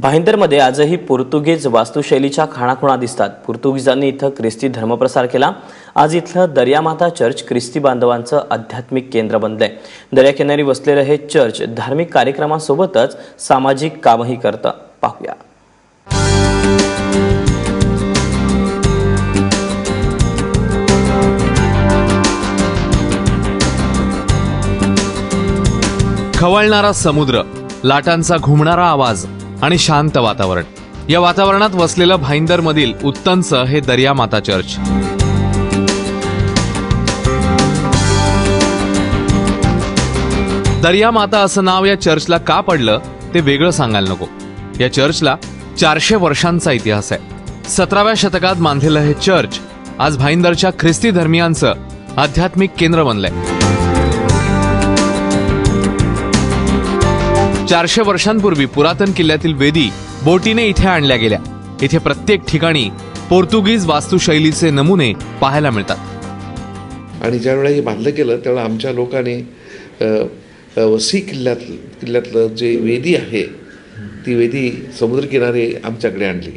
भाईंदरमध्ये आजही पोर्तुगीज वास्तुशैलीच्या खाणाखुणा दिसतात. पोर्तुगीजांनी इथं ख्रिस्ती धर्मप्रसार केला. आज इथलं दर्यामाता चर्च ख्रिस्ती बांधवांचं आध्यात्मिक केंद्र बनलंय. दर्याकिनारी वसलेलं हे चर्च धार्मिक कार्यक्रमासोबतच सामाजिक कामही करतं. पाहूया. खवळणारा समुद्र लाटांचा घुमणारा आवाज. आणि शांत वातावरण. या वातावरणात वसलेलं भाईंदर मधील उत्तनचं हे दर्यामाता चर्च. दर्यामाता असं नाव या चर्चला का पडलं ते वेगळं सांगायला नको. या चर्चला चारशे वर्षांचा इतिहास आहे. सतराव्या शतकात बांधलेलं हे चर्च आज भाईंदरच्या ख्रिस्ती धर्मियांचं आध्यात्मिक केंद्र बनलंय. चारशे वर्षांपूर्वी पुरातन किल्ल्यातील वेदी बोटीने इथे आणल्या गेल्या. इथे प्रत्येक ठिकाणी पोर्तुगीज वास्तुशैलीचे नमुने पाहायला मिळतात. आणि ज्यावेळेला हे बांधलं गेलं त्यावेळेला आमच्या लोकांनी वसी किल्ल्यात किल्ल्यातलं जे वेदी आहे ती वेदी समुद्रकिनारे आमच्याकडे आणली.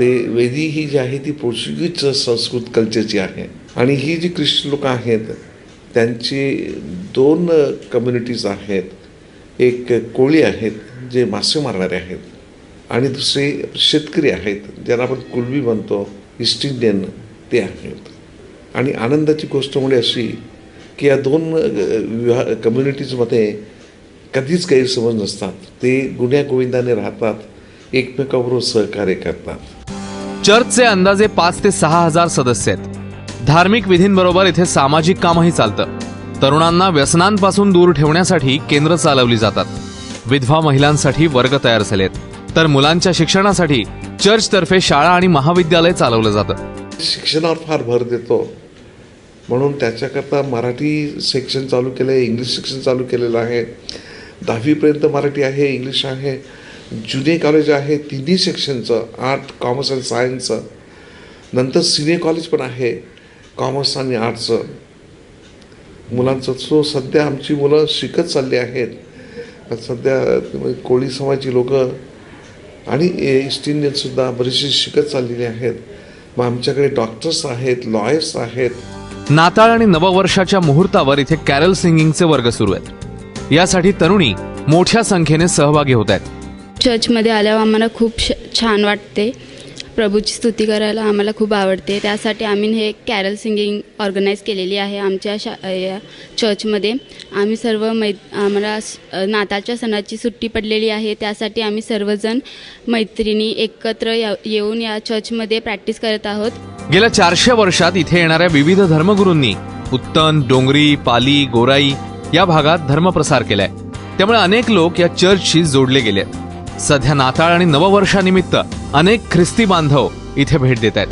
ते वेदी ही जी आहे ती पोर्चुगीज संस्कृत कल्चरची आहे. आणि ही जी ख्रिश्चन लोक आहेत त्यांची दोन कम्युनिटीज आहेत. एक कोळी आहेत जे मासे मारणारे आहेत आणि दुसरे शेतकरी आहेत ज्यांना आपण कुलबी म्हणतो ईस्ट इंडियन ते आहेत. आणि आनंदाची गोष्ट म्हणजे अशी की या दोन विवाह कम्युनिटीजमध्ये कधीच गैरसमज नसतात. ते गुन्ह्या गोविंदाने राहतात एकमेकाबरोबर सहकार्य करतात. चर्चचे अंदाजे पाच ते सहा हजार सदस्य आहेत. धार्मिक विधींबरोबर इथे सामाजिक कामही चालतं. तरुणांना व्यसनांपासून दूर ठेवण्यासाठी केंद्र चालवली जातात. विधवा महिलांसाठी वर्ग तयार झालेत. तर मुलांच्या शिक्षणासाठी चर्चतर्फे शाळा आणि महाविद्यालय चालवलं जातं. शिक्षणावर फार भर देतो. म्हणून त्याच्याकरता मराठी सेक्शन चालू केलं आहे इंग्लिश सेक्शन चालू केलेलं आहे. दहावीपर्यंत मराठी आहे इंग्लिश आहे. जुने कॉलेज आहे तिन्ही सेक्शनचं आर्ट कॉमर्स आणि सायन्सचं नंतर सिनियर कॉलेज पण आहे कॉमर्स आणि आर्टचं मुलांचं सो सध्या आमची मुलं शिकत चालली आहेत. सध्या कोळी समाजाची लोकं आणि ईस्ट इंडियनसुद्धा बरीचशी शिकत चाललेली आहेत. मग आमच्याकडे डॉक्टर्स आहेत लॉयर्स आहेत. नाताळ आणि नववर्षाच्या मुहूर्तावर इथे कॅरल सिंगिंगचे वर्ग सुरू आहेत. यासाठी तरुणी मोठ्या संख्येने सहभागी होत आहेत. चर्चमध्ये आल्यावर आम्हाला खूप छान वाटते. प्रभूची स्तुती करायला आम्हाला खूप आवडते. त्यासाठी आम्ही हे कॅरल सिंगिंग ऑर्गनाईज केलेली आहे आमच्या शा या चर्चमध्ये. आम्ही सर्व मै आम्हाला नाताळच्या सणाची सुट्टी पडलेली आहे. त्यासाठी आम्ही सर्वजण मैत्रिणी एकत्र या येऊन या चर्चमध्ये प्रॅक्टिस करत आहोत. गेल्या चारशे वर्षात इथे येणाऱ्या विविध धर्मगुरूंनी उत्तन डोंगरी पाली गोराई या भागात धर्मप्रसार केलाय. त्यामुळे अनेक लोक या चर्चशी जोडले गेले आहेत सध्या नाताळ आणि नववर्षानिमित्त अनेक ख्रिस्ती बांधव इथे भेट देत आहेत.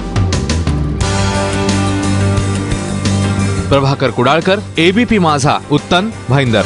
प्रभाकर कुडाळकर एबीपी माझा उत्तन भाईंदर.